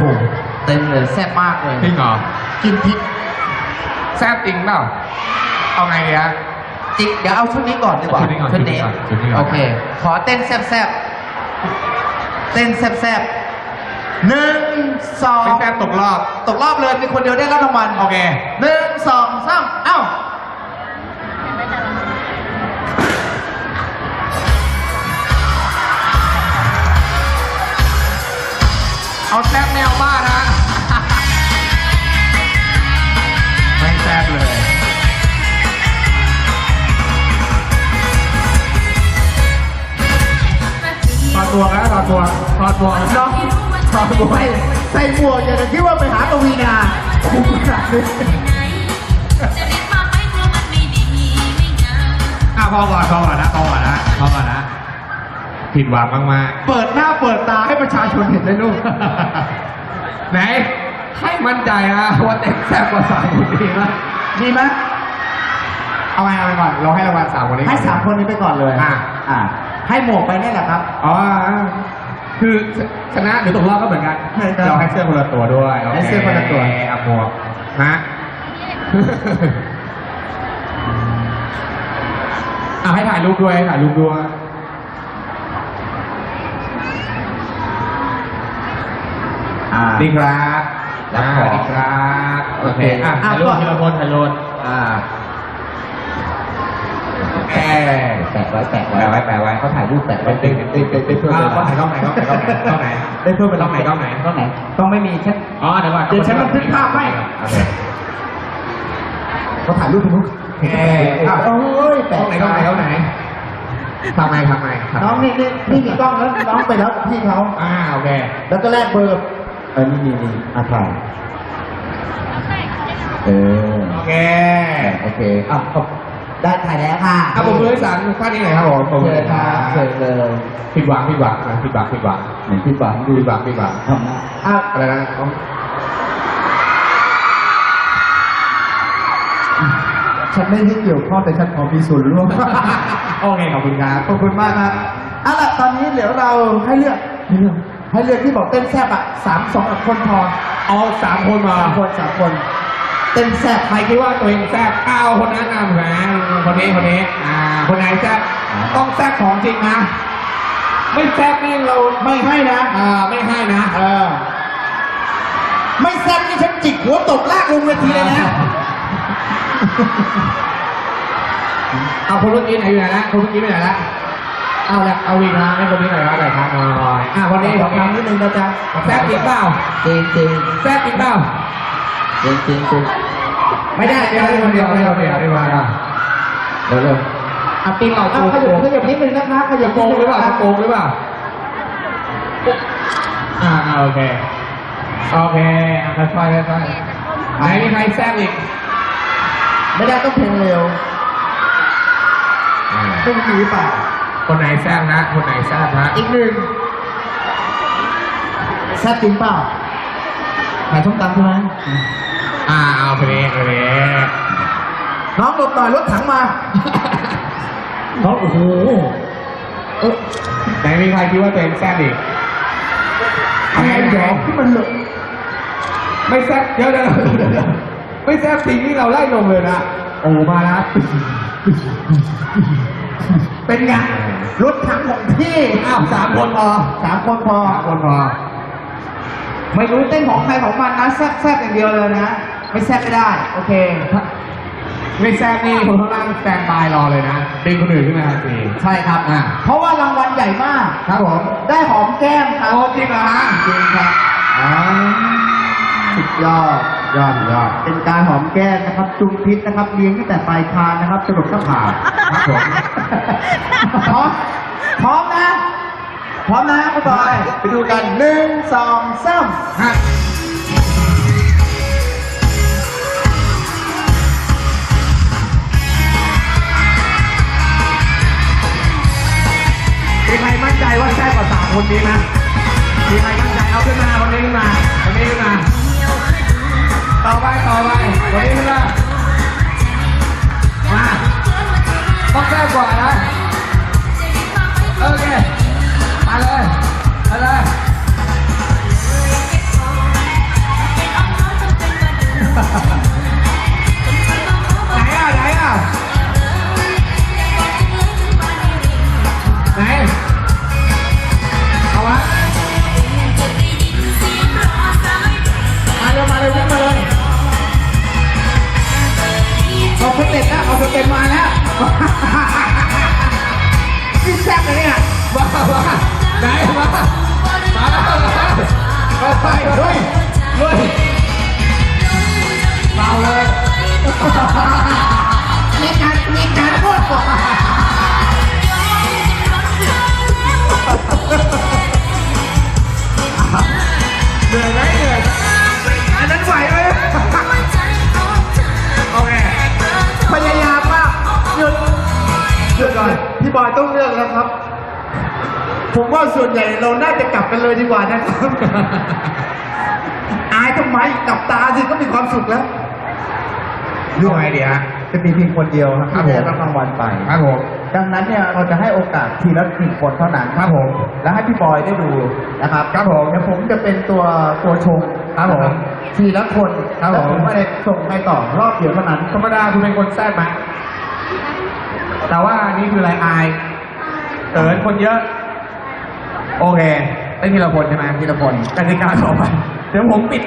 โหเต็มเลยแซ่บมากเลยจริงเหรอ กินพริกแซ่บจริงเปล่าเอาไงดีฮะ จริงเดี๋ยวเอาชุดนี้ก่อนดีกว่าชุดนี้ก่อนชุดนี้ก่อนชุดนี้ก่อน โอเค ขอเต้นแซ่บๆเต้นแซ่บๆหนึ่งสองไม่แซ่บตกรอบ ตกรอบเลยมีคนเดียวได้รับรางวัลโอเค หนึ่งสองสามเอ้า เอาแซ่บแนวบ้านะ ไม่แซ่บเลยถอดตัวนะถอดตัวถอดตัวน้องชอบใส่ใส่หมวกอย่างที่ว่าไปหาปวีนาคุ้มขนาดนี้อะพอก่อนพอก่อนนะพอก่อนนะพอก่อนนะ ผิดหวังมากเปิดหน้าเปิดตาให้ประชาชนเห็นเลยลูกๆไหน ให้มั่นใจนะว่าเต็มแซ่บกว่าสามคนนี้นะดีไหมเอาไงเอาไปก่อน เราให้รางวัลสามคนนี้ก่อนให้สามคนนี้ไปก่อนเลยอะอ่าให้หมวกไปนี่แหละครับ อ๋อ คือชนะหรือตกรอบก็เหมือนกันเหมือนกันเราให้เสื้อคนละตัวด้วยโให้เสื้อคนละตัวเอาหมวกฮะเอาให้ถ่ายรูปด้วยให้ถ่ายรูปด้วย อ่า ดีครับรับอ่าของดีครับโอเคอะอะถ่ายรูปก่อนทีละคนถ่ายรูปอ่าแปะแปะไว้แปะแปะไว้แปะไว้เขาถ่ายรูปแปะไว้ติ๊กติ๊กติ๊กติ๊กติ๊กอ่าต้องไหนต้องไหนต้องไหนต้องไหนต้องไหนได้เพิ่มไปต้องไหนต้องไหนต้องไหนต้องไม่มีแค่อ๋อเดี๋ยวก่อนเดี๋ยวฉันบันทึกภาพให้โอเคเขาถ่ายรูปคุณนุ๊กโอเคอะโอ้ยแปะต้องไหนต้องไหนต้องไหนทำไงทำไงทำไน้องนี่นี่นี่มีกล้องแล้วน้องไปแล้วพี่เขาอ่าโอเคแล้วก็แลกเบอร์เออนี่นี่นี่อาถ่ายเออโอเคโอเคอะขอบได้ถ่ายแล้วค่ะอะผมมือสามท่านนี้หน่อยครับผมผมเชิมือญครับเชิญเลยผิดหวังผิดหวังนะผิดหวังผิดหวังไหนพี่ฝังดูผิดหวังผิดหวังทำนะอะอะไรนะฉันไม่ได้เกี่ยวข้องแต่ฉันขอมีส่วนร่วม โอเคขอบคุณครับขอบคุณมากครับเอาล่ะตอนนี้เดี๋ยวเราให้เลือกให้เลือก ให้เลือกที่บอกเต้นแซ่บอะสามสองคนพอเอาสามคนมาสามคนสามคน เต้นแซ่บใครคิดว่าตัวเองแซ่บเอาคนนั้นนำนะคนนี้คนนี้อ่าคนไหนแซ่บต้องแซ่บของจริงนะไม่แซ่บนี่เราไม่ให้นะอ่าไม่ให้นะเออไม่แซ่บนี่ฉันจิกหัวตกลากลงเวทีเลยนะเอาคนเมื่อกี้ไหนอยู่ไหนละคนเมื่อกี้ไปไหนละ เอาละเอาวีนะให้คนนี้หน่อยว่าหน่อยครับหน่อยอ่าคนนี้ขอคำนิดนึงนะจ๊ะแซ่บจริงเปล่าจริงจริงแซ่บจริงเปล่าจริงจริงจริงไม่ได้เดี๋ยวให้คนเดียวให้คนเดียวดีกว่าเดี๋ยวเร็วอะปีนเหล่าอะโกขยับขยับนิดนึงนะคะขยับโกงหรือเปล่าโกงหรือเปล่าอ่าอ่าโอเคโอเคอะค่อยๆค่อยๆไหนมีใครแซ่บอีกไม่ได้ต้องเพลงเร็วต้องมีหรือเปล่า คนไหนแซ่บนะ คนไหนแซ่บนะอีกหนึ่งแซ่บจริงเปล่าขายส้มตำใช่ไหมอ่าเอาเพลงเพลงน้องหลบหน่อยรถถังมา น้องโอ้โหเออไหนมีใครคิดว่าตัวเองแซ่บอีกไอ้หยอกที่มันเหลอะไม่แซ่บเดี๋ยวเดี๋ยวเดี๋ยวเดี๋ยวไม่แซ่บจริงนี่เราไล่ลงเลยนะ โอ้มาแล้ว เป็นไงรถถังของพี่อ้าวสามคนพอสามคนพอสามคนพอ ไม่รู้เต้นของใครของมันนะแซ่บแซ่บอย่างเดียวเลยนะไม่แซ่บไม่ได้ โอเคไม่แซ่บนี่คนข้างล่างสแตนบายรอเลยนะดึงคนอื่นขึ้นมาทันทีใช่ครับอ่าเพราะว่ารางวัลใหญ่มากครับผมได้หอมแก้มครับโอ้จริงเหรอฮะจริงครับอ๋อ สุดยอด ยอดยอดเป็นการหอมแก้มนะครับจุงพิษนะครับเลี้ยงตั้งแต่ปลายคางนะครับจรดข้าผากครับผมพร้อมพร้อมนะ พร้อมนะคุณบอยไปดูกันหนึ่งสองสามฮะมีใครมั่นใจว่าแซ่บกว่าสามคนนี้ไหมมีใครมั่นใจเอาขึ้นมาคนนี้ขึ้นมาคนนี้ขึ้นมา ต่อไปต่อไปคนนี้ขึ้นมามาต้องแซ่บกว่านะ มาแล้วมาไปลุยลุยเบาเลยมีการมีการพูดก่อนเหนื่อยไหมเหนื่อยอันนั้นไหวไหมโอเคพยายามมากหยุดหยุดก่อนพี่บอยต้องเลือกแล้วครับ ผมว่าส่วนใหญ่เราน่าจะกลับกันเลยดีกว่านะครับ อายทำไมกลับตาสิก็มีความสุขแล้วเรื่องไงดีฮะจะมีเพียงคนเดียวครับครับที่ผมได้รับรางวัลไปครับผมดังนั้นเนี่ยเราจะให้โอกาสทีละหนึ่งคนเท่านั้นครับผมและให้พี่บอยได้ดูนะครับครับผมเดี๋ยวผมจะเป็นตัวตัวชงครับผมทีละคนครับแล้วผมผมไม่ได้ส่งให้ต่อรอบเดียวเท่านั้นธรรมดาคุณเป็นคนแซ่บไหมแต่ว่าอันนี่คืออะไรอายเกินคนเยอะ โอเคไอ้ทีละคนใช่ไหมทีละคนกติกาต่อไปเดี๋ยวผมปิด